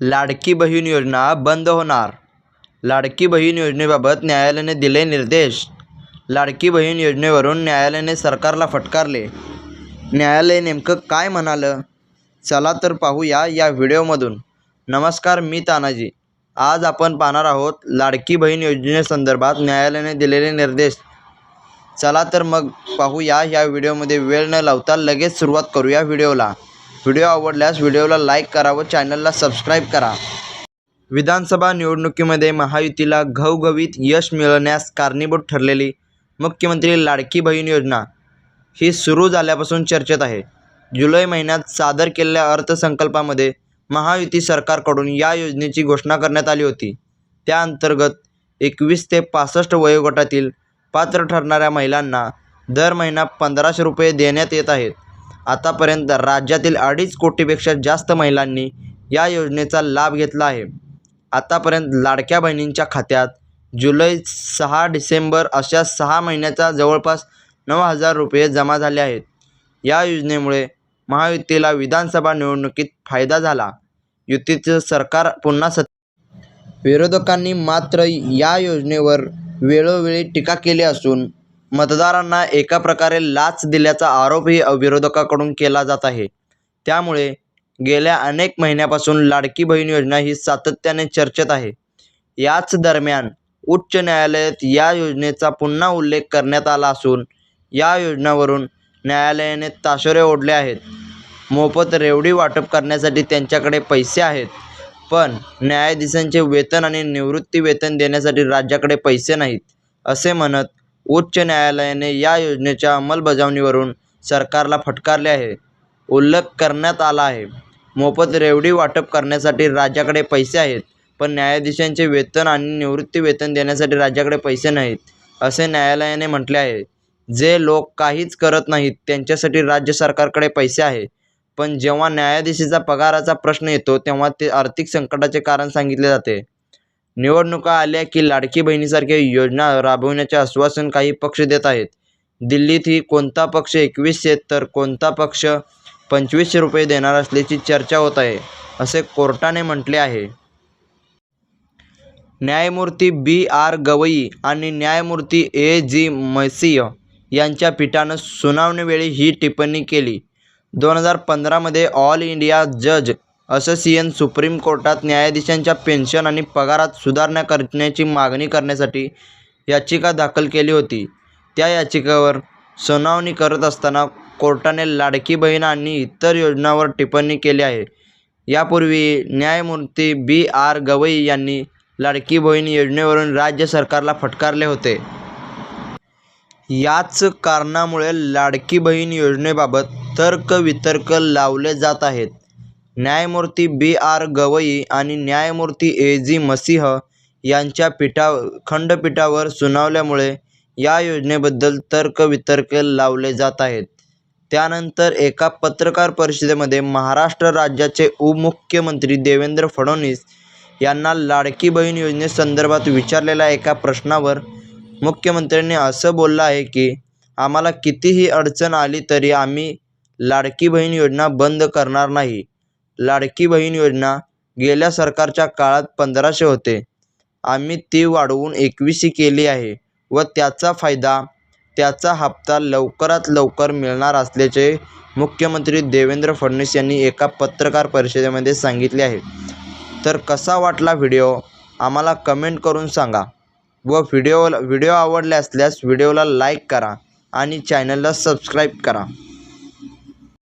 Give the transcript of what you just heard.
लाडकी बहीण योजना बंद होणार. लाडकी बहीण योजनेबाबत न्यायालयाने दिले निर्देश. लाडकी बहीण योजनेवरून न्यायालयाने सरकारला फटकारले. न्यायालय नेमकं काय म्हणालं? चला तर पाहूया या व्हिडिओमधून. नमस्कार मी तानाजी. आज आपण पाहणार आहोत लाडकी बहीण योजनेसंदर्भात न्यायालयाने दिलेले निर्देश. चला तर मग पाहूया या व्हिडिओमध्ये वेळ न लावता लगेच सुरुवात करूया व्हिडिओला. व्हिडिओ आवडल्यास व्हिडिओला लाईक करा व चॅनलला सबस्क्राईब करा. विधानसभा निवडणुकीमध्ये महायुतीला घवघवीत यश मिळवण्यास कारणीभूत ठरलेली मुख्यमंत्री लाडकी बहीण योजना ही सुरू झाल्यापासून चर्चेत आहे. जुलै महिन्यात सादर केलेल्या अर्थसंकल्पामध्ये महायुती सरकारकडून या योजनेची घोषणा करण्यात आली होती. त्या अंतर्गत एकवीस ते पासष्ट वयोगटातील पात्र ठरणाऱ्या महिलांना दर महिना पंधराशे रुपये देण्यात येत आहेत. आतापर्यंत राज्यातील अडीच कोटीपेक्षा जास्त महिलांनी या योजनेचा लाभ घेतला आहे. आतापर्यंत लाडक्या बहिणींच्या खात्यात जुलै सहा डिसेंबर अशा सहा महिन्याचा जवळपास नऊ हजार रुपये जमा झाले आहेत. या योजनेमुळे महायुतीला विधानसभा निवडणुकीत फायदा झाला. युतीचं सरकार पुन्हा सत विरोधकांनी मात्र या योजनेवर वेळोवेळी टीका केली असून मतदारांना एका प्रकारे लाच दिल्याचा आरोपही विरोधकाकडून केला जात आहे. त्यामुळे गेल्या अनेक महिन्यापासून लाडकी बहीण योजना ही सातत्याने चर्चेत आहे. याच दरम्यान उच्च न्यायालयात या योजनेचा पुन्हा उल्लेख करण्यात आला असून या योजनावरून न्यायालयाने ताशोरे ओढले आहेत. मोफत रेवडी वाटप करण्यासाठी त्यांच्याकडे पैसे आहेत पण न्यायाधीशांचे वेतन आणि निवृत्ती वेतन देण्यासाठी राज्याकडे पैसे नाहीत असे म्हणत उच्च न्यायालयाने या योजनेच्या अंमलबजावणीवरून सरकारला फटकारले आहे. उल्लेख करण्यात आला आहे. मोफत रेवडी वाटप करण्यासाठी राज्याकडे पैसे आहेत पण न्यायाधीशांचे वेतन आणि निवृत्ती वेतन देण्यासाठी राज्याकडे पैसे नाहीत असे न्यायालयाने म्हटले आहे. जे लोक काहीच करत नाहीत त्यांच्यासाठी राज्य सरकारकडे पैसे आहे. पण जेव्हा न्यायाधीशाचा पगाराचा प्रश्न येतो तेव्हा ते आर्थिक संकटाचे कारण सांगितले जाते. निवडणुका आल्या की लाडकी बहिणीसारख्या योजना राबवण्याचे आश्वासन काही पक्ष देत आहेत. दिल्लीतही कोणता पक्ष एकवीसशे तर कोणता पक्ष पंचवीसशे रुपये देणार असल्याची चर्चा होत आहे असे कोर्टाने म्हटले आहे. न्यायमूर्ती बी आर गवई आणि न्यायमूर्ती ए जी मसीह यांच्या पीठानं सुनावणीवेळी ही टिप्पणी केली. दोन हजार पंधरामध्ये ऑल इंडिया जज असोसिएशन सुप्रीम कोर्टात न्यायाधीशांच्या पेन्शन आणि पगारात सुधारणा करण्याची मागणी करण्यासाठी याचिका दाखल केली होती. त्या याचिकेवर सुनावणी करत असताना कोर्टाने लाडकी बहीण आणि इतर योजनांवर टिप्पणी केली आहे. यापूर्वी न्यायमूर्ती बी आर गवई यांनी लाडकी बहीण योजनेवरून राज्य सरकारला फटकारले होते. याच कारणामुळे लाडकी बहीण योजनेबाबत तर्कवितर्क लावले जात आहेत. न्यायमूर्ती बी आर गवई आणि न्यायमूर्ती ए जी मसीह यांच्या पीठा खंडपीठावर सुनावल्यामुळे या योजनेबद्दल तर्कवितर्क लावले जात आहेत. त्यानंतर एका पत्रकार परिषदेमध्ये महाराष्ट्र राज्याचे उपमुख्यमंत्री देवेंद्र फडणवीस यांना लाडकी बहीण योजनेसंदर्भात विचारलेल्या एका प्रश्नावर मुख्यमंत्र्यांनी असं बोललं आहे की आम्हाला कितीही अडचण आली तरी आम्ही लाडकी बहीण योजना बंद करणार नाही. लाडकी बहीण योजना गेल्या सरकारच्या काळात पंधराशे होते. आम्ही ती वाढवून एकवीसशे केली आहे व त्याचा फायदा त्याचा हप्ता लवकरात लवकर मिळणार असल्याचे मुख्यमंत्री देवेंद्र फडणवीस यांनी एका पत्रकार परिषदेमध्ये सांगितले आहे. तर कसा वाटला व्हिडिओ? आम्हाला कमेंट करून सांगा व व्हिडिओ व्हिडिओ आवडले असल्यास व्हिडिओला लाईक करा आणि चॅनलला सबस्क्राईब करा.